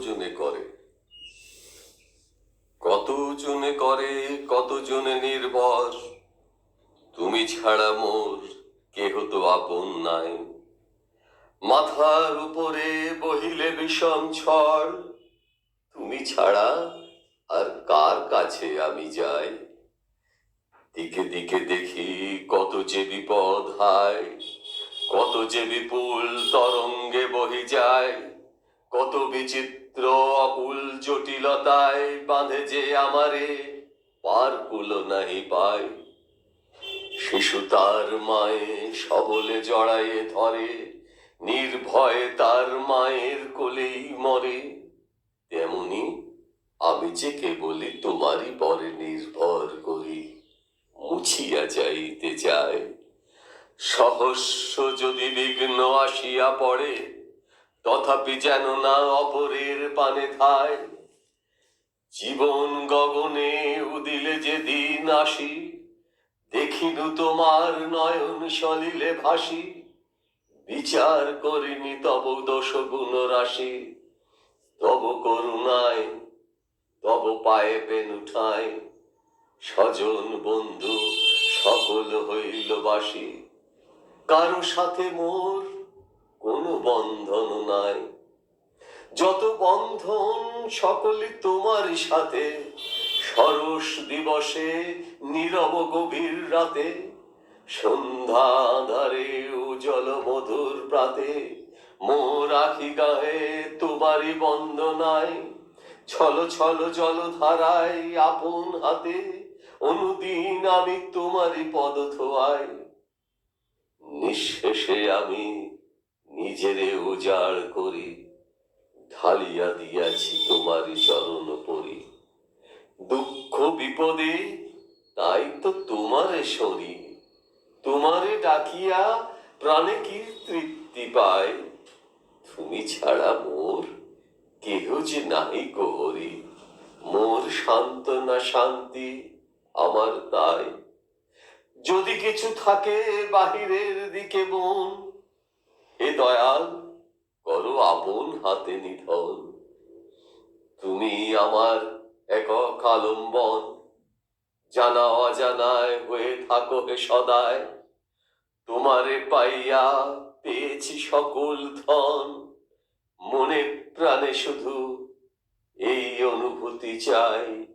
জনে করে? কত জনে করে কত জনে নির্ভর? তুমি ছাড়া মোর কেহ তো আপন নাই। মাথার উপরে বহিলে বিষম ঝড় তুমি ছাড়া আর কার কাছে আমি যাই? দিকে দিকে দেখি কত যে বিপদ হায়, কত যে বিপুল তরঙ্গে বহি যায়, কত বিচিত্র অকুল জটিলতায় বাঁধে যে আমারে, পার কুলো নাহি পায়। শিশু তার মায়ে সবলে জড়ায়ে ধরে, নির্ভয়ে তার মায়ের কোলেই মরে। তেমনি আমি যে কেবলই তোমারই পরে নির্ভর করি, মুছিয়া যাইতে চায় সহস্য যদি বিঘ্ন আসিয়া পড়ে তথাপি যেন না অপরের পানে থায় জীবন গগনে উদিলে যে দিন আসি, দেখিনু তোমার নয়ন সলিলে ভাসি। বিচার করিনি তব দোষ গুণ রাশি, তব করুণায়, তব পায়ে পেন উঠায়। স্বজন বন্ধু, সকল হইল বাসি। কারও সাথে মোর কোনো বন্ধন নাই। যত বন্ধন সকলে তোমার সাথে, সরস দিবসে, নীরব গভীর রাতে, সন্ধ্যা ধারে উজল মধুর প্রাতে, মোর আখি গায়ে তোমারই বন্দনায়, ছল ছল জল ধারায় আপন হাতে, অনুদিন আমি তোমারই পদ ধোয়াই নিঃশেষে আমি নিজেরে উজাড় করি, ঢালিয়া দিয়াছি তোমারই চরণ পরি। দুঃখ বিপদে তাই তো তোমারে সরি। তোমারে ডাকিয়া প্রাণে কি তৃপ্তি পায় তুমি ছাড়া মোর কেহ যে নাই গহরি মোর শান্ত না শান্তি আমার তাই। যদি কিছু থাকে বাহিরের দিকে বোন এ দয়াল, করো আপন হাতে নিধন। তুমি আমার একক আলম্বন জানা অজানায় হয়ে থাকো হে সদায়। তোমারে পাইয়া পেয়েছি সকল ধন। মনে প্রাণে শুধু এই অনুভূতি চাই।